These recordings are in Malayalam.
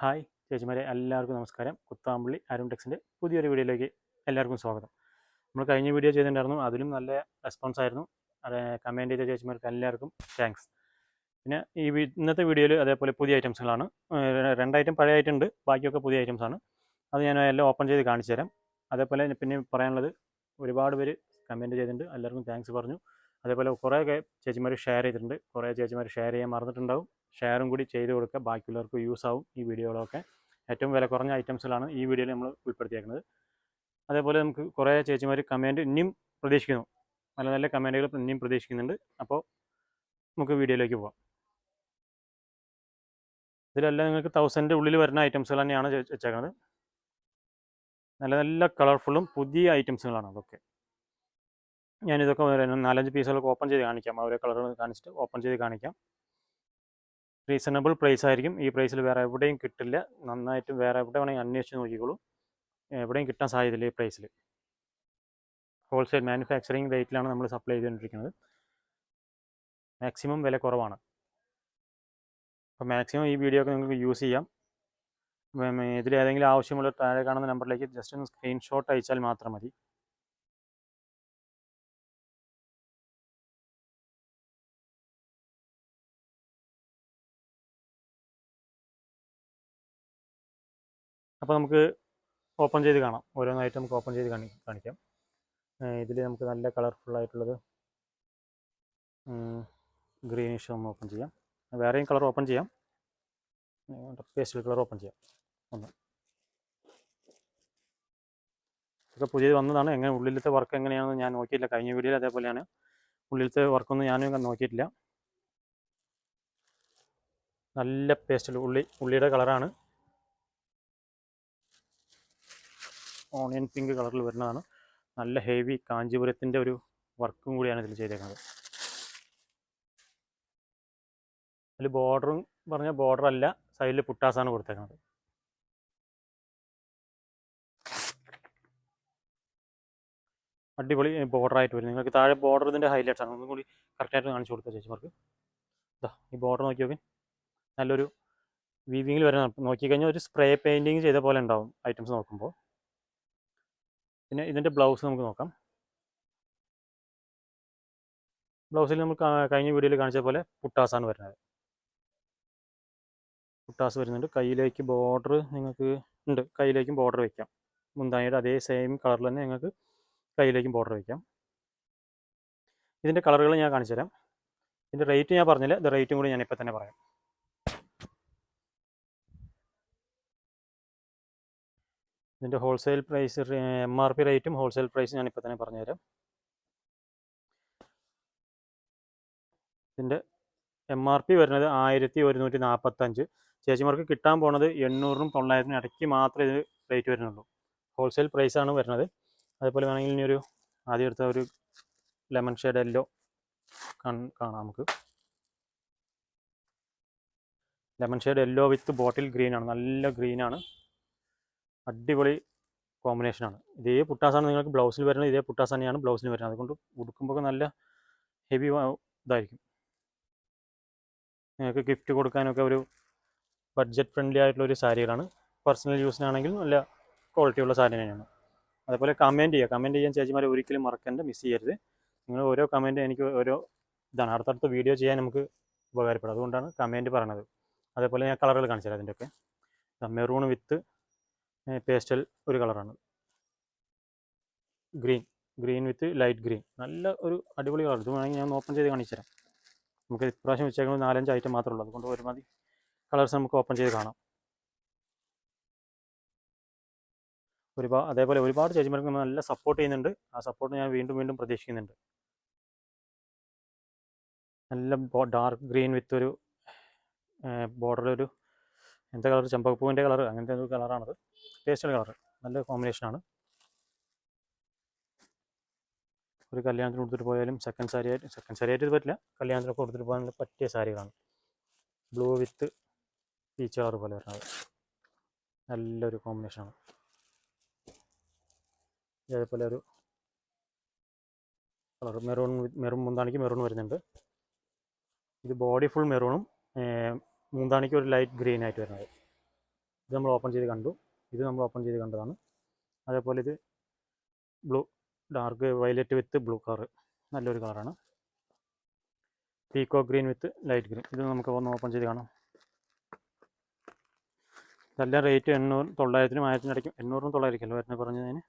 ഹായ് ചേച്ചിമാരെ എല്ലാവർക്കും നമസ്കാരം. കുത്താമ്പള്ളി അരുൺ ടെക്സിന്റെ പുതിയൊരു വീഡിയോയിലേക്ക് എല്ലാവർക്കും സ്വാഗതം. നമ്മൾ കഴിഞ്ഞ വീഡിയോ ചെയ്തിട്ടുണ്ടായിരുന്നു അതിലും നല്ല റെസ്പോൺസ് ആയിരുന്നു. അത് കമന്റ് ചെയ്ത ചേച്ചിമാർക്ക് എല്ലാവർക്കും താങ്ക്സ് പിന്നെ ഈ ഇന്നത്തെ വീഡിയോയിൽ അതേപോലെ പുതിയ ഐറ്റംസുകളാണ് രണ്ട് ഐറ്റം പഴയ ഐറ്റം ഉണ്ട് ബാക്കിയൊക്കെ പുതിയ ഐറ്റംസ് ആണ്. അത് ഞാൻ എല്ലാം ഓപ്പൺ ചെയ്ത് കാണിച്ചു തരാം. അതേപോലെ പിന്നെ പറയാനുള്ളത് ഒരുപാട് പേര് കമന്റ് ചെയ്തിട്ടുണ്ട് എല്ലാവർക്കും താങ്ക്സ് പറഞ്ഞു. അതേപോലെ കുറേ ചേച്ചിമാർ ഷെയർ ചെയ്തിട്ടുണ്ട്. കുറേ ചേച്ചിമാർ ഷെയർ ചെയ്യാൻ മറന്നിട്ടുണ്ടാവും. ഷെയറും കൂടി ചെയ്ത് കൊടുക്കുക. ബാക്കിയുള്ളവർക്ക് യൂസ് ആവും ഈ വീഡിയോകളൊക്കെ. ഏറ്റവും വില കുറഞ്ഞ ഐറ്റംസിലാണ് ഈ വീഡിയോയിൽ നമ്മൾ ഉൾപ്പെടുത്തിയേക്കുന്നത്. അതേപോലെ നമുക്ക് കുറേ ചേച്ചിമാർ കമന്റ് ഇനിയും പ്രതീക്ഷിക്കുന്നു. നല്ല നല്ല കമന്റുകൾ ഇനിയും പ്രതീക്ഷിക്കുന്നുണ്ട്. അപ്പോൾ നമുക്ക് വീഡിയോയിലേക്ക് പോവാം. ഇതിലെല്ലാം നിങ്ങൾക്ക് തൗസൻഡ് ഉള്ളിൽ വരുന്ന ഐറ്റംസുകൾ തന്നെയാണ് വെച്ചേക്കുന്നത് നല്ല നല്ല കളർഫുള്ളും പുതിയ ഐറ്റംസുകളാണ് അതൊക്കെ. ഞാനിതൊക്കെ നാലഞ്ച് പീസുകളൊക്കെ ഓപ്പൺ ചെയ്ത് കാണിക്കാം. ഓരോ കളറുകൾ കാണിച്ചിട്ട് ഓപ്പൺ ചെയ്ത് കാണിക്കാം. റീസണബിൾ പ്രൈസ് ആയിരിക്കും. ഈ പ്രൈസിൽ വേറെ എവിടെയും കിട്ടില്ല. നന്നായിട്ട് വേറെ എവിടെ വേണമെങ്കിൽ അന്വേഷിച്ച് നോക്കിക്കോളൂ. എവിടെയും കിട്ടാൻ സാധ്യതയില്ല ഈ പ്രൈസിൽ ഹോൾസെയിൽ മാനുഫാക്ചറിങ് റേറ്റിലാണ് നമ്മൾ സപ്ലൈ ചെയ്തുകൊണ്ടിരിക്കുന്നത് മാക്സിമം വില കുറവാണ്. അപ്പോൾ മാക്സിമം ഈ വീഡിയോ ഒക്കെ നിങ്ങൾക്ക് യൂസ് ചെയ്യാം. ഇതിൽ ഏതെങ്കിലും ആവശ്യമുള്ള താഴെ കാണുന്ന നമ്പറിലേക്ക് ജസ്റ്റ് ഒന്ന് സ്ക്രീൻഷോട്ട് അയച്ചാൽ മാത്രം മതി. അപ്പോൾ നമുക്ക് ഓപ്പൺ ചെയ്ത് കാണാം. ഓരോന്നായിട്ട് നമുക്ക് ഓപ്പൺ ചെയ്ത് കാണി കാണിക്കാം. ഇതിൽ നമുക്ക് നല്ല കളർഫുൾ ആയിട്ടുള്ളത് ഗ്രീനിഷ് ഒന്ന് ഓപ്പൺ ചെയ്യാം. വേറെയും കളർ ഓപ്പൺ ചെയ്യാം. പേസ്റ്റൽ കളർ ഓപ്പൺ ചെയ്യാം. ഒന്ന്. ഇതൊക്കെ പുതിയത് വന്നതാണ്. എങ്ങനെ ഉള്ളിലത്തെ വർക്ക് എങ്ങനെയാണെന്ന് ഞാൻ നോക്കിയില്ല. കഴിഞ്ഞ വീഡിയോയിൽ അതേപോലെയാണ്. ഉള്ളിലത്തെ വർക്കൊന്നും ഞാനും നോക്കിയിട്ടില്ല. നല്ല പേസ്റ്റൽ ഉള്ളി ഉള്ളിയുടെ കളറാണ്. ഓണിയൻ പിങ്ക് കളറിൽ വരുന്നതാണ്. നല്ല ഹെവി കാഞ്ചീപുരത്തിന്റെ ഒരു വർക്കും കൂടിയാണ് ഇതിൽ ചെയ്തേക്കുന്നത്. അതിൽ ബോർഡറും പറഞ്ഞ ബോർഡർ അല്ല സൈഡിൽ പുട്ടാസാണ് കൊടുത്തേക്കുന്നത്. അടിപൊളി ബോർഡറായിട്ട് വരും. നിങ്ങൾക്ക് താഴെ ബോർഡർ ഇതിന്റെ ഹൈലൈറ്റ്സ് ആണ്. ഒന്നും കൂടി കറക്റ്റായിട്ട് കാണിച്ചു കൊടുത്ത ചേച്ചിമാർക്ക് ഇതാ ഈ ബോർഡർ നോക്കി നോക്കി. നല്ലൊരു വീവിങ്ങിൽ വരുന്ന നോക്കിക്കഴിഞ്ഞാൽ ഒരു സ്പ്രേ പെയിന്റിങ് ചെയ്ത പോലെ ഉണ്ടാവും ഐറ്റംസ് നോക്കുമ്പോൾ പിന്നെ ഇതിന്റെ ബ്ലൗസ് നമുക്ക് നോക്കാം. ബ്ലൗസിൽ നമ്മൾ കഴിഞ്ഞ വീഡിയോയിൽ കാണിച്ച പോലെ പുട്ടാസാണ് വരുന്നത്. പുട്ടാസ് വരുന്നുണ്ട്. കയ്യിലേക്ക് ബോർഡർ നിങ്ങൾക്ക് ഉണ്ട്. കയ്യിലേക്കും ബോർഡർ വയ്ക്കാം മുന്താനിയുടെ അതേ സെയിം കളറിൽ തന്നെ നിങ്ങൾക്ക് കയ്യിലേക്കും ബോർഡർ വയ്ക്കാം ഇതിന്റെ കളറുകൾ ഞാൻ കാണിച്ചു തരാം ഇതിന്റെ റേറ്റ് ഞാൻ പറഞ്ഞില്ല. ഇത് റേറ്റും കൂടി ഞാൻ തന്നെ പറയാം. ഇതിന്റെ wholesale price M R P റേറ്റും ഹോൾസെയിൽ പ്രൈസും ഇപ്പം തന്നെ പറഞ്ഞുതരാം. ഇതിന്റെ എം ആർ പി വരുന്നത് ആയിരത്തി ഒരുന്നൂറ്റി നാൽപ്പത്തഞ്ച് ചേച്ചിമാർക്ക് കിട്ടാൻ പോണത് എണ്ണൂറിനും തൊള്ളായിരത്തിനും ഇടയ്ക്ക് മാത്രമേ ഇത് റേറ്റ് വരുന്നുള്ളൂ. ഹോൾസെയിൽ പ്രൈസാണ് വരുന്നത്. അതുപോലെ വേണമെങ്കിൽ ഇനി ഒരു ആദ്യം എടുത്ത ഒരു ലെമൺ ഷെയ്ഡ് എല്ലോ കാണാം നമുക്ക്. ലെമൺ ഷെയ്ഡ് എല്ലോ വിത്ത് ബോട്ടിൽ ഗ്രീൻ ആണ്. നല്ല ഗ്രീൻ ആണ്. അടിപൊളി കോമ്പിനേഷനാണ് ഇതേ പുട്ടാസാണ് നിങ്ങൾക്ക് ബ്ലൗസിൽ വരുന്നത് ഇതേ പുട്ടാസ് തന്നെയാണ് ബ്ലൗസിൽ വരുന്നത്. അതുകൊണ്ട് ഉടുക്കുമ്പോൾ നല്ല ഹെവി ഇതായിരിക്കും. നിങ്ങൾക്ക് ഗിഫ്റ്റ് കൊടുക്കാനൊക്കെ ഒരു ബഡ്ജറ്റ് ഫ്രണ്ട്ലി ആയിട്ടുള്ള ഒരു സാരികളാണ്. പേഴ്സണൽ യൂസിനാണെങ്കിൽ നല്ല ക്വാളിറ്റിയുള്ള സാരി തന്നെയാണ്. അതേപോലെ കമന്റ് ചെയ്യുക. കമന്റ് ചെയ്യാൻ ചേച്ചിമാരെ ഒരിക്കലും മറക്കണ്ട മിസ് ചെയ്യരുത്. നിങ്ങൾ ഓരോ കമന്റ് എനിക്ക് ഓരോ ഇതാണ്. അടുത്തടുത്ത വീഡിയോ ചെയ്യാൻ നമുക്ക് ഉപകാരപ്പെടും. അതുകൊണ്ടാണ് കമന്റ് പറയണത്. അതേപോലെ ഞാൻ കളറുകൾ കാണിച്ചു തരാം അതിന്റെയൊക്കെ മെറൂൺ വിത്ത് പേസ്റ്റൽ ഒരു കളറാണ്. Green green with light green നല്ല ഒരു അടിപൊളി കളർ. ഇത് വേണമെങ്കിൽ ഞാൻ ഓപ്പൺ ചെയ്ത് കാണിച്ചു തരാം നമുക്ക് ഇപ്രാവശ്യം വെച്ചേക്കുന്നത് നാലഞ്ച് ഐറ്റം മാത്രമേ ഉള്ളൂ. അതുകൊണ്ട് ഒരുമാതിരി കളേഴ്സ് നമുക്ക് ഓപ്പൺ ചെയ്ത് കാണാം. ഒരുപാട് അതേപോലെ ഒരുപാട് ചേച്ചിമാർക്ക് നല്ല സപ്പോർട്ട് ചെയ്യുന്നുണ്ട്. ആ സപ്പോർട്ട് ഞാൻ വീണ്ടും വീണ്ടും പ്രതീക്ഷിക്കുന്നുണ്ട്. നല്ല ഡാർക്ക് ഗ്രീൻ വിത്ത് ഒരു ബോർഡറിൽ ഒരു എന്താ കളർ ചെമ്പകപ്പൂവിന്റെ കളർ അങ്ങനത്തെ ഒരു കളറാണത്. പേസ്റ്റൽ കളർ നല്ല കോമ്പിനേഷനാണ് ഒരു കല്യാണത്തിന് കൊടുത്തിട്ട് പോയാലും സെക്കൻഡ് സാരി ആയിട്ട് സെക്കൻഡ് സാരി ആയിട്ട് പറ്റില്ല. കല്യാണത്തിനൊക്കെ കൊടുത്തിട്ട് പോകാൻ പറ്റിയ സാരികളാണ് ബ്ലൂ വിത്ത് പീച്ച് കളർ പോലെ വരുന്നത്. നല്ലൊരു കോമ്പിനേഷനാണ് അതേപോലെ ഒരു കളർ. മെറൂൺ മെറൂൺ മുന്താണിക്ക് മെറൂൺ വരുന്നുണ്ട്. ഇത് ബോഡി ഫുൾ മെറൂണും മൂന്താണിക്ക് ഒരു ലൈറ്റ് ഗ്രീൻ ആയിട്ട് വരുന്നത്. ഇത് നമ്മൾ ഓപ്പൺ ചെയ്ത് കണ്ടു. ഇത് നമ്മൾ ഓപ്പൺ ചെയ്ത് കണ്ടതാണ്. അതേപോലെ ഇത് blue dark violet with blue colour നല്ലൊരു കളറാണ് peacock green with light green ഇത് നമുക്ക് ഒന്ന് ഓപ്പൺ ചെയ്ത് കാണാം. നല്ല റേറ്റ് എണ്ണൂറ് തൊള്ളായിരത്തിനും ആയിരത്തിനും ഇടയ്ക്കും എണ്ണൂറിനും തൊള്ളായിരത്തിക്കല്ലോ വരുന്നത് പറഞ്ഞതിന്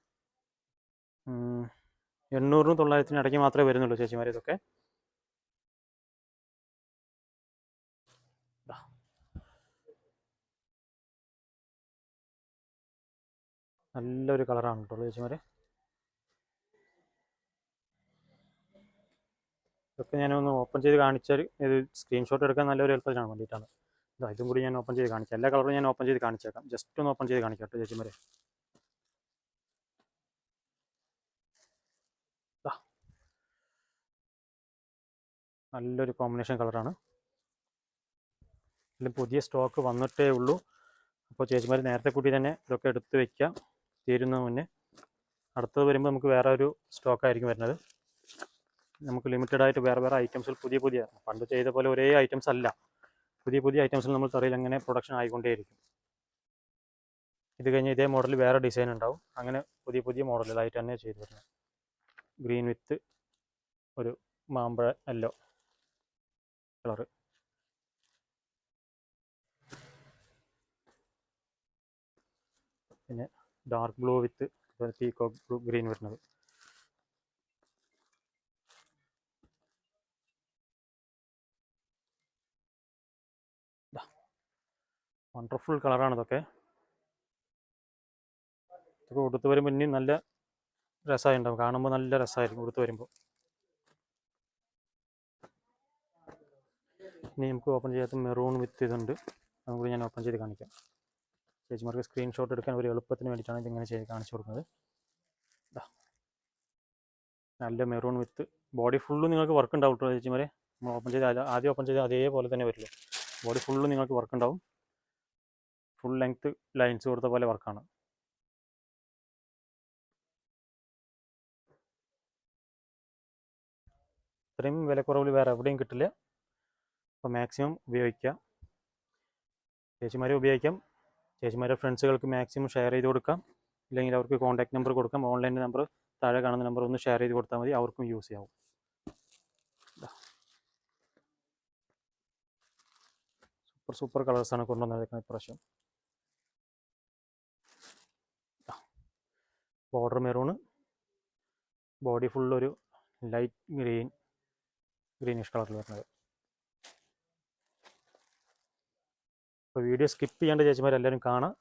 എണ്ണൂറിനും തൊള്ളായിരത്തിനും ഇടയ്ക്ക് മാത്രമേ വരുന്നുള്ളൂ ചേച്ചിമാർ ഇതൊക്കെ. നല്ലൊരു കളറാണ് കേട്ടോ ചേച്ചിമാരെ. ഇതൊക്കെ ഞാനൊന്ന് ഓപ്പൺ ചെയ്ത് കാണിച്ചാൽ ഇത് സ്ക്രീൻഷോട്ട് എടുക്കാൻ നല്ലൊരു എളുപ്പത്തിനാണ് വേണ്ടിയിട്ടാണ്. ഇതാ കൂടി ഞാൻ ഓപ്പൺ ചെയ്ത് കാണിക്കാം. എല്ലാ കളറും ഞാൻ ഓപ്പൺ ചെയ്ത് കാണിച്ചേക്കാം. ജസ്റ്റ് ഒന്ന് ഓപ്പൺ ചെയ്ത് കാണിക്കാം കേട്ടോ ചേച്ചിമാരെ. നല്ലൊരു കോമ്പിനേഷൻ കളറാണ്. ഇതിൽ പുതിയ സ്റ്റോക്ക് വന്നിട്ടേ ഉള്ളൂ. അപ്പോൾ ചേച്ചിമാർ നേരത്തെ കൂട്ടി തന്നെ ഇതൊക്കെ എടുത്ത് വെക്കാം. തീരുന്ന മുന്നേ അടുത്തത് വരുമ്പോൾ നമുക്ക് വേറെ ഒരു സ്റ്റോക്കായിരിക്കും വരുന്നത്. നമുക്ക് ലിമിറ്റഡ് ആയിട്ട് വേറെ വേറെ ഐറ്റംസിൽ പുതിയ പുതിയ പണ്ട് ചെയ്ത പോലെ ഒരേ ഐറ്റംസ് അല്ല. പുതിയ പുതിയ ഐറ്റംസിൽ നമ്മൾ തറയിൽ അങ്ങനെ പ്രൊഡക്ഷൻ ആയിക്കൊണ്ടേയിരിക്കും. ഇത് കഴിഞ്ഞ് ഇതേ മോഡൽ വേറെ ഡിസൈൻ ഉണ്ടാവും. അങ്ങനെ പുതിയ പുതിയ മോഡലുകളായിട്ട് തന്നെ ചെയ്തു വരുന്നത്. ഗ്രീൻ വിത്ത് ഒരു മാമ്പഴ യെല്ലോ കളറ് പിന്നെ dark blue with peacock blue green വരുന്നത്. വണ്ടർഫുൾ കളറാണ് ഇതൊക്കെ. ഇതൊക്കെ ഉടുത്ത് വരുമ്പോൾ ഇനി നല്ല രസമായിട്ടുണ്ടാവും കാണുമ്പോൾ നല്ല രസമായിരിക്കും ഉടുത്ത് വരുമ്പോൾ ഇനി നമുക്ക് ഓപ്പൺ ചെയ്യാത്ത മെറൂൺ വിത്ത് ഇതുണ്ട്. അതും കൂടി ഞാൻ ഓപ്പൺ ചെയ്ത് കാണിക്കാം. ചേച്ചിമാർക്ക് സ്ക്രീൻഷോട്ട് എടുക്കാൻ ഒരു എളുപ്പത്തിന് വേണ്ടിയിട്ടാണ് ഇതിങ്ങനെ ചെയ്ത് കാണിച്ചു കൊടുക്കുന്നത്. നല്ല മെറൂൺ വിത്ത് ബോഡി ഫുള്ള് നിങ്ങൾക്ക് വർക്ക് ഉണ്ടാവും കേട്ടോ ചേച്ചിമാരെ. നമ്മൾ ഓപ്പൺ ചെയ്ത് ആദ്യം ഓപ്പൺ ചെയ്ത് അതേപോലെ തന്നെ വരില്ല. ബോഡി ഫുള്ള് നിങ്ങൾക്ക് വർക്ക് ഉണ്ടാവും. ഫുൾ ലെങ്ത്ത് ലൈൻസ് കൊടുത്ത പോലെ വർക്കാണ് ഇത്രയും വിലക്കുറവിൽ വേറെ എവിടെയും കിട്ടില്ല. അപ്പോൾ മാക്സിമം ഉപയോഗിക്കാം. ചേച്ചിമാരെ ഉപയോഗിക്കാം. ചേച്ചിമാരെ ഫ്രണ്ട്സുകൾക്ക് മാക്സിമം ഷെയർ ചെയ്ത് കൊടുക്കാം. ഇല്ലെങ്കിൽ അവർക്ക് കോൺടാക്ട് നമ്പർ കൊടുക്കാം. ഓൺലൈൻ നമ്പർ താഴെ കാണുന്ന നമ്പർ ഒന്ന് ഷെയർ ചെയ്ത് കൊടുത്താൽ മതി. അവർക്കും യൂസ് ചെയ്യാവും. സൂപ്പർ സൂപ്പർ കളേഴ്സാണ് കൊണ്ടുവന്നിരിക്കുന്നത് ഇപ്രാവശ്യം. Border maroon. ബോഡി ഫുള്ളൊരു ലൈറ്റ് ഗ്രീൻ ഗ്രീനിഷ് കളറിൽ വരുന്നത്. അപ്പോൾ വീഡിയോ സ്കിപ്പ് ചെയ്യേണ്ട ചേച്ചിമാരെല്ലാവരും കാണാം.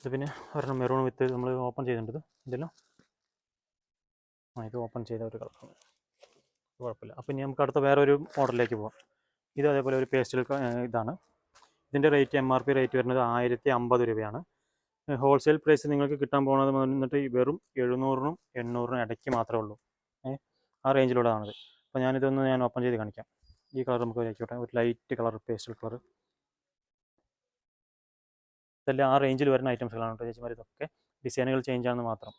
ഇത് പിന്നെ ഒരെണ്ണം മെറൂൺ വിത്ത് നമ്മൾ ഓപ്പൺ ചെയ്തിട്ടുണ്ട്. ഇതല്ലോ? ആ ഇത് ഓപ്പൺ ചെയ്ത ഒരു കളറാണ് കുഴപ്പമില്ല. അപ്പം ഇനി നമുക്ക് അടുത്ത വേറെ ഒരു മോഡലിലേക്ക് പോകാം ഇത് അതേപോലെ ഒരു പേസ്റ്റൽ ഇതാണ്. ഇതിന്റെ rate M R P rate വരുന്നത് ആയിരത്തി അമ്പത് രൂപയാണ്. ഹോൾസെയിൽ പ്രൈസ് നിങ്ങൾക്ക് കിട്ടാൻ പോകുന്നത് വന്നിട്ട് വെറും എഴുന്നൂറിനും എണ്ണൂറിനും ഇടയ്ക്ക് മാത്രമേ ഉള്ളൂ. ആ റേഞ്ചിലുള്ളതാണിത് അപ്പോൾ ഞാനിതൊന്ന് ഞാൻ ഓപ്പൺ ചെയ്ത് കാണിക്കാം. ഈ കളർ നമുക്ക് ആയിക്കോട്ടെ ഒരു ലൈറ്റ് കളർ പേസ്റ്റൽ കളർ. ഇതെല്ലാം ആ റേഞ്ചിൽ വരുന്ന ഐറ്റംസുകളാണ് കേട്ടോ ചേച്ചിമാർ ഇതൊക്കെ ഡിസൈനുകൾ ചേഞ്ച് ആണെന്ന് മാത്രം.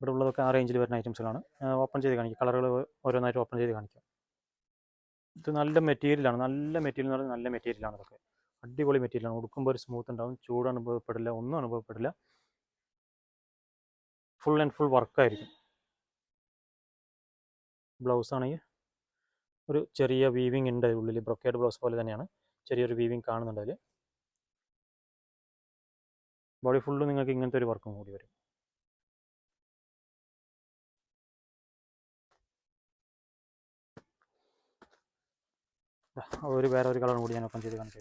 ഇവിടെ ഉള്ളതൊക്കെ ആ റേഞ്ചിൽ വരുന്ന ഐറ്റംസുകളാണ് ഓപ്പൺ ചെയ്ത് കാണിക്കാം. കളറുകൾ ഓരോന്നായിട്ട് ഓപ്പൺ ചെയ്ത് കാണിക്കാം. ഇത് നല്ല മെറ്റീരിയലാണ് നല്ല മെറ്റീരിയൽ എന്ന് പറഞ്ഞാൽ നല്ല മെറ്റീരിയലാണ് ഇതൊക്കെ. അടിപൊളി മെറ്റീരിയലാണ് ഉടുക്കുമ്പോൾ ഒരു സ്മൂത്ത് ഉണ്ടാവും. ചൂട് അനുഭവപ്പെടില്ല. ഒന്നും അനുഭവപ്പെടില്ല. ഫുൾ ആൻഡ് ഫുൾ വർക്കായിരിക്കും ബ്ലൗസ് ആണെങ്കിൽ ഒരു ചെറിയ വീവിങ് ഉണ്ട് ഉള്ളിൽ ബ്രൊക്കേഡ് ബ്ലൗസ് പോലെ തന്നെയാണ്. ചെറിയൊരു വീവിങ് കാണുന്നുണ്ട് അതിൽ ബോഡി ഫുള്ള് നിങ്ങൾക്ക് ഇങ്ങനത്തെ ഒരു വർക്കും കൂടി വരും. ഒരു വേറെ ഒരു കളറും കൂടി ഞാൻ ഓപ്പൺ ചെയ്ത് കാണിച്ചു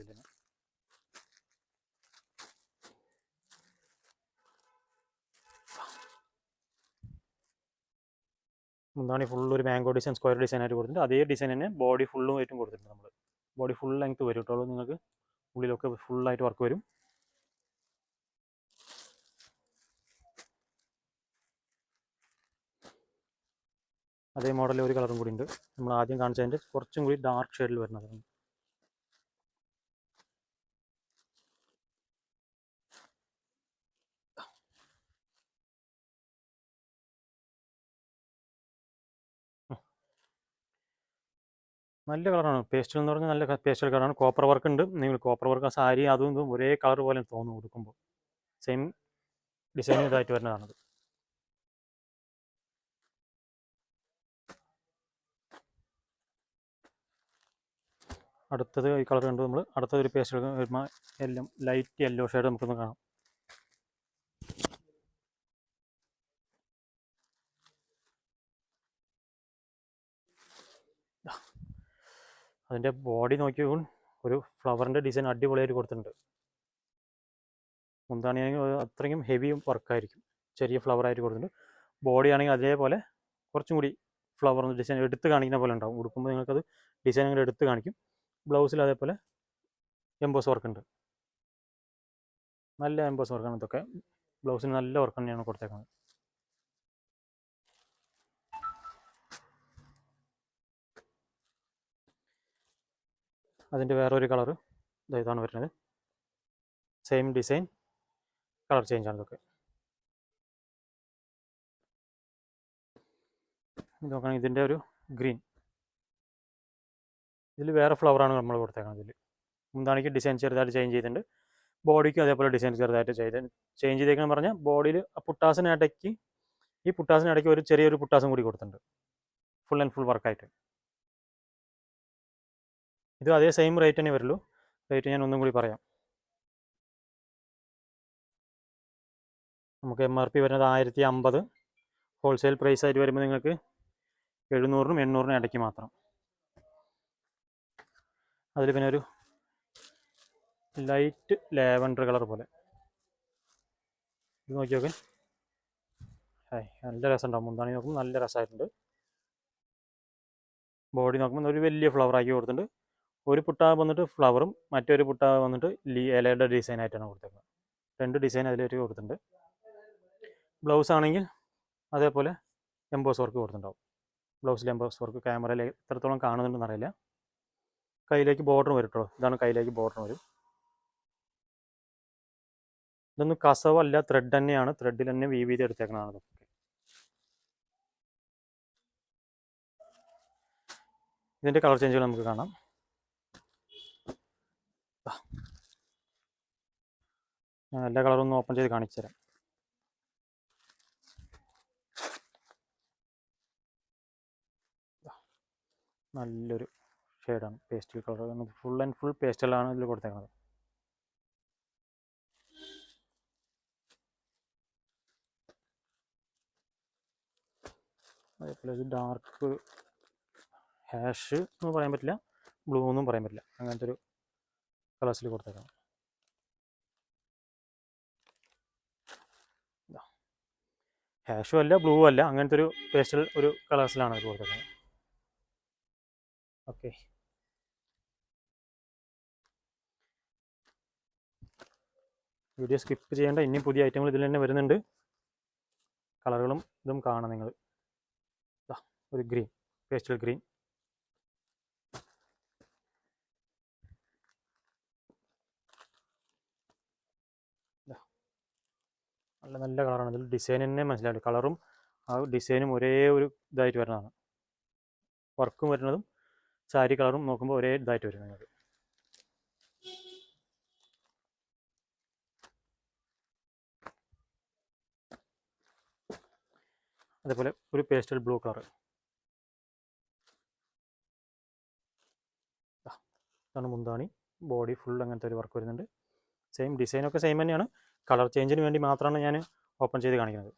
മുന്താണി ഫുള്ള് ഒരു മാംഗോ ഡിസൈൻ സ്ക്വയർ ഡിസൈൻ ആയിട്ട് കൊടുത്തിട്ടുണ്ട്. അതേ ഡിസൈൻ തന്നെ ബോഡി ഫുള്ളും ആയിട്ടും കൊടുത്തിട്ടുണ്ട് നമ്മൾ ബോഡി ഫുൾ ലെങ്ത് വരും കേട്ടോ നിങ്ങൾക്ക് ഉള്ളിലൊക്കെ ഫുള്ളായിട്ട് വർക്ക് വരും. അതേ മോഡലിൽ ഒരു കളറും കൂടി ഉണ്ട്. നമ്മൾ ആദ്യം കാണിച്ചതിന്റെ കുറച്ചും കൂടി ഡാർക്ക് ഷെയ്ഡിൽ വരുന്നത് നല്ല കളറാണ്. പേസ്റ്റൽ എന്ന് പറഞ്ഞാൽ നല്ല പേസ്റ്റൽ കളറാണ്. കോപ്പർ വർക്ക് ഉണ്ട്. നിങ്ങൾ കോപ്പർ വർക്ക് ആ സാരി അതും ഇതും ഒരേ കളർ പോലെ തോന്നും കൊടുക്കുമ്പോൾ സെയിം ഡിസൈൻ ഇതായിട്ട് വരുന്നതാണത്. അടുത്തത് ഈ കളർ കണ്ടു നമ്മൾ. അടുത്തത് ഒരു പേസ്റ്റൽ എല്ലാം ലൈറ്റ് യെല്ലോ ഷെയ്ഡ് നമുക്കൊന്ന് കാണാം. അതിന്റെ ബോഡി നോക്കിയപ്പോൾ ഒരു ഫ്ലവറിന്റെ ഡിസൈൻ അടിപൊളിയായിട്ട് കൊടുത്തിട്ടുണ്ട്. മുന്താണിയാണെങ്കിൽ അത്രയും ഹെവി വർക്കായിരിക്കും ചെറിയ ഫ്ലവർ ആയിട്ട് കൊടുത്തിട്ടുണ്ട്. ബോഡി ആണെങ്കിൽ അതേപോലെ കുറച്ചും കൂടി ഫ്ലവർ ഡിസൈൻ എടുത്ത് കാണിക്കുന്ന പോലെ ഉണ്ടാവും. ഉടുക്കുമ്പോൾ നിങ്ങൾക്കത് ഡിസൈൻ അങ്ങനെ എടുത്ത് കാണിക്കും. ബ്ലൗസിൽ അതേപോലെ എംബോസ് വർക്ക് ഉണ്ട്. നല്ല എംബോസ് വർക്കാണ് ഇതൊക്കെ. ബ്ലൗസിന് നല്ല വർക്ക് തന്നെയാണ് കൊടുത്തേക്കുന്നത്. അതിന്റെ വേറൊരു കളറ്. ഇതാണ് വരുന്നത്. സെയിം ഡിസൈൻ കളർ ചേഞ്ച് ആണ് ഇതൊക്കെ. ഇത് നോക്കുകയാണെങ്കിൽ ഇതിന്റെ ഒരു ഗ്രീൻ ഇതിൽ വേറെ ഫ്ലവറാണ് നമ്മൾ കൊടുത്തേക്കുന്നത് ഇതിൽ മുന്താണിക്ക് ഡിസൈൻ ചെറുതായിട്ട് ചേഞ്ച് ചെയ്തിട്ടുണ്ട്. ബോഡിക്കും അതേപോലെ ഡിസൈൻ ചെറുതായിട്ട് ചെയ്ത് ചേഞ്ച് ചെയ്തേക്കെന്ന് പറഞ്ഞാൽ ബോഡിയിൽ പുട്ടാസിനിടയ്ക്ക് ഈ പുട്ടാസിനിടയ്ക്ക് ഒരു ചെറിയൊരു പുട്ടാസും കൂടി കൊടുത്തിട്ടുണ്ട്. ഫുൾ ആൻഡ് ഫുൾ വർക്കായിട്ട് ഇത് അതേ സെയിം റേറ്റ് തന്നെ വരുള്ളൂ. റേറ്റ് ഞാൻ ഒന്നും കൂടി പറയാം. നമുക്ക് എം ആർ പി വരുന്നത് ആയിരത്തി അമ്പത് ഹോൾസെയിൽ പ്രൈസ് ആയിട്ട് വരുമ്പോൾ നിങ്ങൾക്ക് എഴുന്നൂറിനും എണ്ണൂറിനും ഇടയ്ക്ക് മാത്രം. അതിൽ പിന്നെ ഒരു ലൈറ്റ് ലാവൻഡർ കളർ പോലെ. ഇത് നോക്കി നോക്കെ. നല്ല രസമുണ്ടാവും മുന്താണി നോക്കുമ്പോൾ നല്ല രസമായിട്ടുണ്ട് ബോഡി നോക്കുമ്പോൾ ഒരു വലിയ ഫ്ലവർ ആക്കി കൊടുത്തിട്ടുണ്ട്. ഒരു പുട്ട വന്നിട്ട് ഫ്ലവറും മറ്റൊരു പുട്ട വന്നിട്ട് ഇലയുടെ ഡിസൈൻ ആയിട്ടാണ് കൊടുത്തേക്കുന്നത് രണ്ട് ഡിസൈൻ അതിലേക്ക് കൊടുത്തിട്ടുണ്ട്. ബ്ലൗസ് ആണെങ്കിൽ അതേപോലെ എംബോസ് വർക്ക് കൊടുത്തിട്ടുണ്ടാവും. ബ്ലൗസിൽ എംബോസ് വർക്ക് ക്യാമറയിൽ എത്രത്തോളം കാണുന്നുണ്ടെന്ന് അറിയില്ല. കയ്യിലേക്ക് ബോർഡർ വരും ഇതാണ് കയ്യിലേക്ക് ബോർഡർ വരും. ഇതൊന്നും കസവല്ല ത്രെഡ് തന്നെയാണ്. ത്രെഡിൽ തന്നെ വീവ് ചെയ്ത് എടുത്തേക്കുന്നതാണ് ഇതൊക്കെ. ഇതിന്റെ കളർ ചേഞ്ചുകൾ നമുക്ക് കാണാം. ഞാൻ എല്ലാ കളറും ഒന്ന് ഓപ്പൺ ചെയ്ത് കാണിച്ചു തരാം. നല്ലൊരു ഷെയ്ഡാണ് pastel colour full and full പേസ്റ്റലാണ് ഇതിൽ കൊടുത്തേക്കുന്നത് അതേപോലെ ഇത് ഡാർക്ക് ഹാഷ് എന്ന് പറയാൻ പറ്റില്ല ബ്ലൂ എന്നും പറയാൻ പറ്റില്ല. അങ്ങനത്തെ ഒരു കളേഴ്സിൽ കൊടുത്തേക്കാം ഹാഷും അല്ല ബ്ലൂ അല്ല അങ്ങനത്തെ ഒരു പേസ്റ്റൽ ഒരു കളേഴ്സിലാണ് അവർ കൊടുത്തിരിക്കുന്നത് ഓക്കെ വീഡിയോ സ്കിപ്പ് ചെയ്യേണ്ട ഇനിയും പുതിയ ഐറ്റങ്ങൾ ഇതിൽ തന്നെ വരുന്നുണ്ട്. കളറുകളും ഇതും കാണാം നിങ്ങൾ. ഒരു ഗ്രീൻ പേസ്റ്റൽ ഗ്രീൻ നല്ല നല്ല കളറാണ് ഇതിൽ ഡിസൈൻ തന്നെ മനസ്സിലാവില്ല കളറും ആ ഡിസൈനും ഒരേ ഒരു ഇതായിട്ട് വരുന്നതാണ്. വർക്കും വരുന്നതും സാരി കളറും നോക്കുമ്പോൾ ഒരേ ഇതായിട്ട് വരും നിങ്ങൾക്ക് അതേപോലെ ഒരു പേസ്റ്റൽ ബ്ലൂ കളർ ഇതാണ് മുന്താണി. ബോഡി ഫുൾ അങ്ങനത്തെ ഒരു വർക്ക് വരുന്നുണ്ട്. സെയിം ഡിസൈനൊക്കെ സെയിം തന്നെയാണ്. കളർ ചേഞ്ചിന് വേണ്ടി മാത്രമാണ് ഞാൻ ഓപ്പൺ ചെയ്ത് കാണിക്കുന്നത്.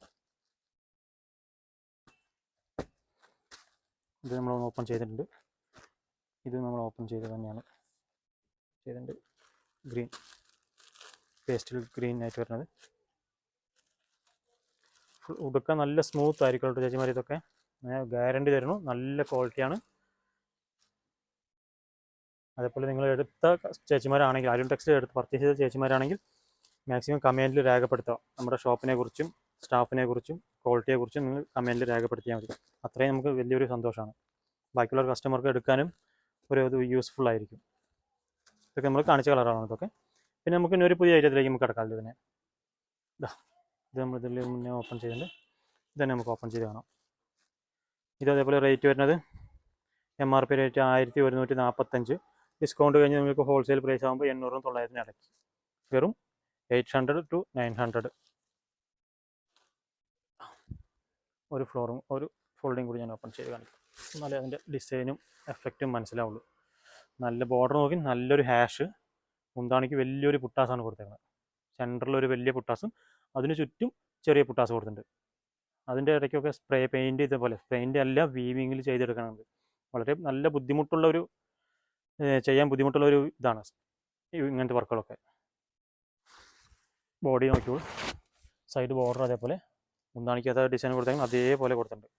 ഇത് നമ്മൾ ഓപ്പൺ ചെയ്തിട്ടുണ്ട്. ഇത് നമ്മൾ ഓപ്പൺ ചെയ്ത് തന്നെയാണ്. ചെയ്തിട്ടുണ്ട്. ഗ്രീൻ പേസ്റ്റൽ ഗ്രീൻ ആയിട്ട് വരുന്നത്. ഫുൾ ഉടുക്കാൻ നല്ല സ്മൂത്ത് ആയിരിക്കും ചേച്ചിമാർ ഇതൊക്കെ. ഞാൻ ഗ്യാരണ്ടി തരുന്നു. നല്ല ക്വാളിറ്റിയാണ് അതേപോലെ നിങ്ങൾ എടുത്ത ചേച്ചിമാരാണെങ്കിൽ ആരും ടെക്സ്റ്റ് എടുത്ത് പർച്ചേസ് ചെയ്ത ചേച്ചിമാരാണെങ്കിൽ മാക്സിമം കമന്റിൽ രേഖപ്പെടുത്താം നമ്മുടെ ഷോപ്പിനെ കുറിച്ചും സ്റ്റാഫിനെ കുറിച്ചും ക്വാളിറ്റിയെ കുറിച്ചും നിങ്ങൾ കമന്റിൽ രേഖപ്പെടുത്തിയാൽ മതി. അത്രയും നമുക്ക് വലിയൊരു സന്തോഷമാണ്. ബാക്കിയുള്ള കസ്റ്റമർക്ക് എടുക്കാനും ഒരു ഇത് യൂസ്ഫുൾ ആയിരിക്കും. ഇതൊക്കെ നമ്മൾ കാണിച്ച കളറാണ് ഇതൊക്കെ. പിന്നെ നമുക്ക് ഇനി ഒരു പുതിയ ഐറ്റത്തിലേക്ക് നമുക്ക് കിടക്കാം. ഇതിനെ. ഇതാ നമ്മൾ ഇതിൽ മുന്നേ ഓപ്പൺ ചെയ്തിട്ടുണ്ട്. തന്നെ നമുക്ക് ഓപ്പൺ ചെയ്ത് കാണാം. ഇത് അതേപോലെ റേറ്റ് വരുന്നത് എം ആർ പി റേറ്റ് ആയിരത്തി ഒരുന്നൂറ്റി നാൽപ്പത്തഞ്ച് ഡിസ്കൗണ്ട് കഴിഞ്ഞ് നിങ്ങൾക്ക് ഹോൾസെയിൽ പ്രൈസ് ആകുമ്പോൾ എണ്ണൂറും തൊള്ളായിരത്തിന് വെറും eight hundred to nine hundred. ഒരു ഫ്ലോറും ഒരു ഫോൾഡിങ് കൂടി ഞാൻ ഓപ്പൺ ചെയ്ത് കാണിക്കും. എന്നാലേ അതിന്റെ ഡിസൈനും എഫക്റ്റും മനസ്സിലാവുള്ളൂ. നല്ല ബോർഡർ നോക്കി നല്ലൊരു ഹാഷ് മുന്താണിക്ക് വലിയൊരു പുട്ടാസാണ് കൊടുത്തേക്കുന്നത് സെന്ററിൽ ഒരു വലിയ പുട്ടാസും അതിന് ചുറ്റും ചെറിയ പുട്ടാസ് കൊടുത്തിട്ടുണ്ട്. അതിന്റെ ഇടയ്ക്കൊക്കെ സ്പ്രേ പെയിന്റ് ചെയ്ത പോലെ പെയിന്റ് അല്ല വീവിങ്ങിൽ ചെയ്തെടുക്കണത്. വളരെ നല്ല ബുദ്ധിമുട്ടുള്ള ഒരു ചെയ്യാൻ ബുദ്ധിമുട്ടുള്ള ഒരു ഇതാണ്. ഇങ്ങനത്തെ വർക്കുകളൊക്കെ ബോഡി നോക്കിയോളൂ സൈഡ് ബോർഡർ അതേപോലെ. മുന്താണിക്കകത്ത് ഡിസൈൻ കൊടുത്തെങ്കിൽ അതേപോലെ കൊടുത്തിട്ടുണ്ട്.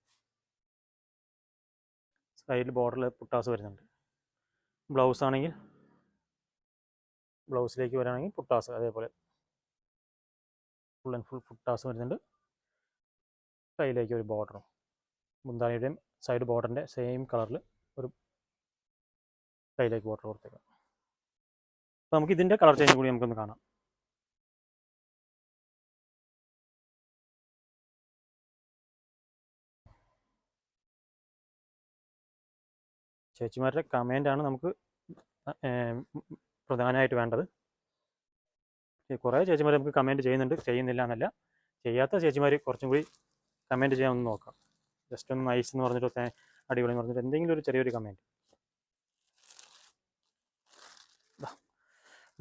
സൈഡിൽ ബോർഡറിൽ പുട്ടാസ് വരുന്നുണ്ട്. ബ്ലൗസ് ആണെങ്കിൽ ബ്ലൗസിലേക്ക് വരാണെങ്കിൽ പുട്ടാസ് അതേപോലെ. ഫുൾ ആൻഡ് ഫുൾ പുട്ടാസ് വരുന്നുണ്ട്. കയ്യിലേക്ക് ഒരു ബോർഡറും മുന്താണിയുടെയും സൈഡ് ബോർഡറിന്റെ സെയിം കളറിൽ ഒരു കയ്യിലേക്ക് ബോർഡർ കൊടുത്തേക്കാം. അപ്പോൾ നമുക്ക് ഇതിന്റെ കളർ ചേഞ്ച് കൂടി നമുക്കൊന്ന് കാണാം. ചേച്ചിമാരുടെ കമന്റാണ് നമുക്ക് പ്രധാനമായിട്ട് വേണ്ടത്. കുറേ ചേച്ചിമാർ നമുക്ക് കമന്റ് ചെയ്യുന്നുണ്ട്. ചെയ്യുന്നില്ല എന്നല്ല ചെയ്യാത്ത ചേച്ചിമാർ കുറച്ചും കൂടി കമന്റ് ചെയ്യാൻ ഒന്ന് നോക്കാം. ജസ്റ്റ് ഒന്ന് നൈസ് എന്ന് പറഞ്ഞിട്ട് അടിപൊളി എന്ന് പറഞ്ഞിട്ട് എന്തെങ്കിലും ഒരു ചെറിയൊരു comment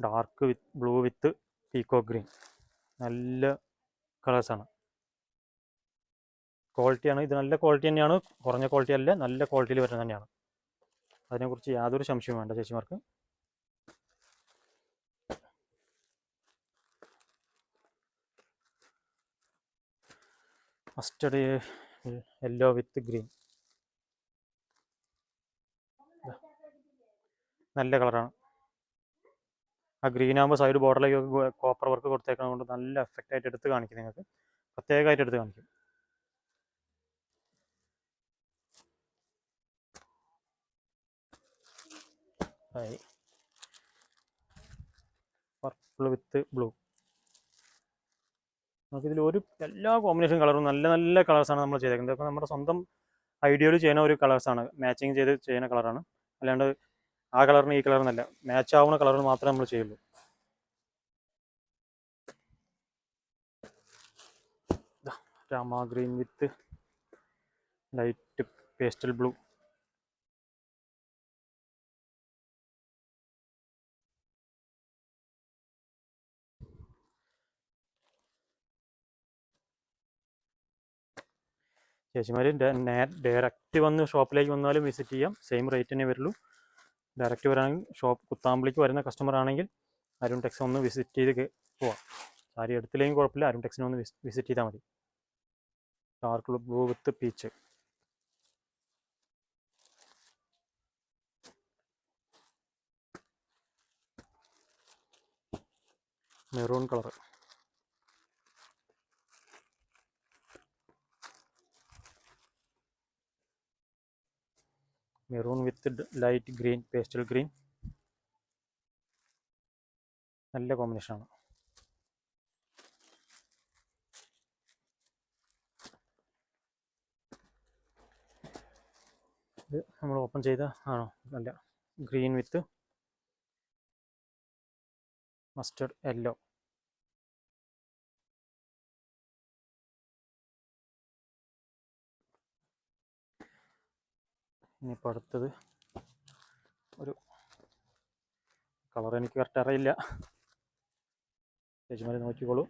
dark with blue with peacock green നല്ല കളേഴ്സാണ് ക്വാളിറ്റിയാണ് ഇത് നല്ല ക്വാളിറ്റി തന്നെയാണ്. കുറഞ്ഞ ക്വാളിറ്റി അല്ല നല്ല ക്വാളിറ്റിയിൽ വരുന്നത് തന്നെയാണ്. അതിനെക്കുറിച്ച് യാതൊരു സംശയവും വേണ്ട ചേച്ചിമാർക്ക്. Mustard yellow with green. നല്ല കളറാണ്. ആ ഗ്രീൻ ആകുമ്പോൾ സൈഡ് ബോർഡറിലേക്ക് കോപ്പർ വർക്ക് കൊടുത്തേക്കുന്നത് കൊണ്ട് നല്ല എഫക്റ്റായിട്ട് എടുത്ത് കാണിക്കും നിങ്ങൾക്ക്. പ്രത്യേകമായിട്ട് എടുത്ത് കാണിക്കും. പർപ്പിൾ വിത്ത് ബ്ലൂ നമുക്കിതിൽ ഒരു എല്ലാ കോമ്പിനേഷൻ കളറും നല്ല നല്ല കളേഴ്സാണ് നമ്മൾ ചെയ്തേക്കുന്നത്. അപ്പോൾ നമ്മുടെ സ്വന്തം ഐഡിയയിൽ ചെയ്യുന്ന ഒരു കളേഴ്സാണ് മാച്ചിങ് ചെയ്ത് ചെയ്യുന്ന കളറാണ് അല്ലാണ്ട് ആ കളറിന് ഈ കളറിനല്ല മാച്ച് ആവുന്ന കളറിന് മാത്രമേ നമ്മൾ ചെയ്യുള്ളൂ. Rama green with light pastel blue ചേച്ചിമാർ direct വന്ന് ഷോപ്പിലേക്ക് വന്നാലും വിസിറ്റ് ചെയ്യാം. സെയിം റേറ്റ് തന്നെ വരുള്ളൂ. ഡയറക്റ്റ് വരാണെങ്കിൽ ഷോപ്പ് കുത്താമ്പിളിക്ക് വരുന്ന കസ്റ്റമർ ആണെങ്കിൽ അരുൺ ടെക്സ് ഒന്ന് വിസിറ്റ് ചെയ്ത് പോവാം. സാരി എടുത്തില്ലെങ്കിൽ കുഴപ്പമില്ല അരുൺ ടെക്സിനെ ഒന്ന് വിസിറ്റ് ചെയ്താൽ മതി. Dark blue with peach maroon colour maroon with light green pastel green. നല്ല കോമ്പിനേഷനാണ്. ഇത് നമ്മൾ ഓപ്പൺ ചെയ്ത ആണോ? നല്ല ഗ്രീൻ വിത്ത് മസ്റ്റർഡ് യെല്ലോ. ഇനിയിപ്പോൾ അടുത്തത് ഒരു കളർ എനിക്ക് കറക്റ്റ് അറിയില്ല. ചേച്ചിമാർ നോക്കിക്കോളൂ.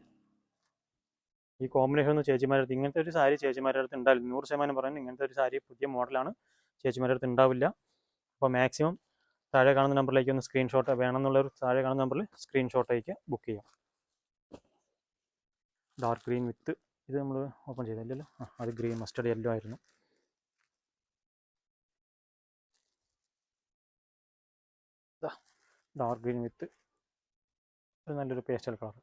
ഈ കോമ്പിനേഷൻ ഒന്നും ചേച്ചിമാരുടെ അടുത്ത് ഇങ്ങനത്തെ ഒരു സാരി ചേച്ചിമാരുടെ അടുത്ത് ഉണ്ടാവില്ല. നൂറ് ശതമാനം പറയുന്നത് ഇങ്ങനത്തെ ഒരു സാരി പുതിയ മോഡലാണ് ചേച്ചിമാരുടെ അടുത്ത് ഉണ്ടാവില്ല. അപ്പോൾ മാക്സിമം താഴെ കാണുന്ന നമ്പറിലേക്ക് ഒന്ന് സ്ക്രീൻഷോട്ട് വേണമെന്നുള്ള ഒരു താഴെ കാണുന്ന നമ്പറിൽ സ്ക്രീൻഷോട്ട് അയക്കുക ബുക്ക് ചെയ്യാം. ഡാർക്ക് ഗ്രീൻ വിത്ത് ഇത് നമ്മൾ ഓപ്പൺ ചെയ്തില്ലല്ലോ ആ അത് ഗ്രീൻ മസ്റ്റർഡ് യെല്ലോ ആയിരുന്നു. ഡാർക്ക് ഗ്രീൻ വിത്ത് ഒരു നല്ലൊരു പേസ്റ്റൽ കളർ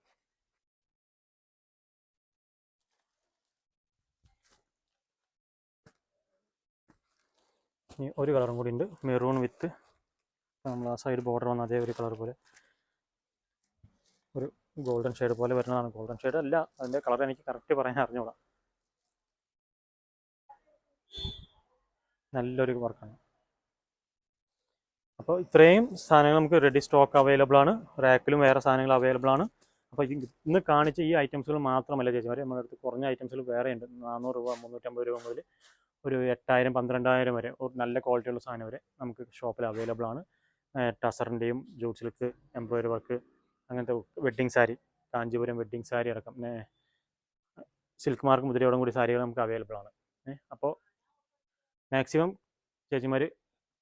ഇനി ഒരു കളറും കൂടി ഉണ്ട്. മെറൂൺ വിത്ത് നമ്മൾ ആ സൈഡ് ബോർഡർ വന്ന അതേ ഒരു കളർ പോലെ. ഒരു ഗോൾഡൻ ഷെയ്ഡ് പോലെ വരുന്നതാണ്. ഗോൾഡൻ ഷെയ്ഡ് അല്ല അതിന്റെ കളർ എനിക്ക് കറക്റ്റ് പറയാൻ അറിഞ്ഞോളാം നല്ലൊരു വർക്കാണ് അപ്പോൾ ഇത്രയും സാധനങ്ങൾ നമുക്ക് റെഡി സ്റ്റോക്ക് അവൈലബിൾ ആണ്. റാക്കിലും വേറെ സാധനങ്ങൾ അവൈലബിൾ ആണ്. അപ്പോൾ ഇന്ന് കാണിച്ച ഈ ഐറ്റംസുകൾ മാത്രമല്ല ചേച്ചിമാർ നമ്മുടെ അടുത്ത് കുറഞ്ഞ ഐറ്റംസുകൾ വേറെ ഉണ്ട്. നാനൂറ് രൂപ മുന്നൂറ്റമ്പത് രൂപ മുതൽ ഒരു എട്ടായിരം പന്ത്രണ്ടായിരം വരെ. ഒരു നല്ല ക്വാളിറ്റിയുള്ള സാധനം വരെ നമുക്ക് ഷോപ്പിൽ അവൈലബിൾ ആണ്. ടസറിന്റെയും ജൂട്ട് സിൽക്ക് എംബ്രോയിഡറി വർക്ക് അങ്ങനത്തെ വെഡ്ഡിങ് സാരി കാഞ്ചീപുരം വെഡ്ഡിങ് സാരി അടക്കം സിൽക്ക് മാർക്ക് മുതിരയോടും കൂടി സാരികൾ നമുക്ക് അവൈലബിൾ ആണ്. അപ്പോൾ മാക്സിമം ചേച്ചിമാർ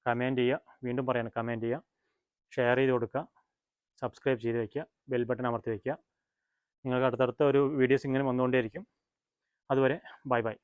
കമന്റ് ചെയ്യുക. വീണ്ടും പറയണം കമന്റ് ചെയ്യുക. ഷെയർ ചെയ്ത് കൊടുക്കുക. സബ്സ്ക്രൈബ് ചെയ്ത് വയ്ക്കുക ബെൽ ബട്ടൺ അമർത്തി വയ്ക്കുക നിങ്ങൾക്ക് അടുത്തടുത്ത ഒരു വീഡിയോസ് ഇങ്ങനെ വന്നുകൊണ്ടേയിരിക്കും. അതുവരെ ബൈ ബൈ.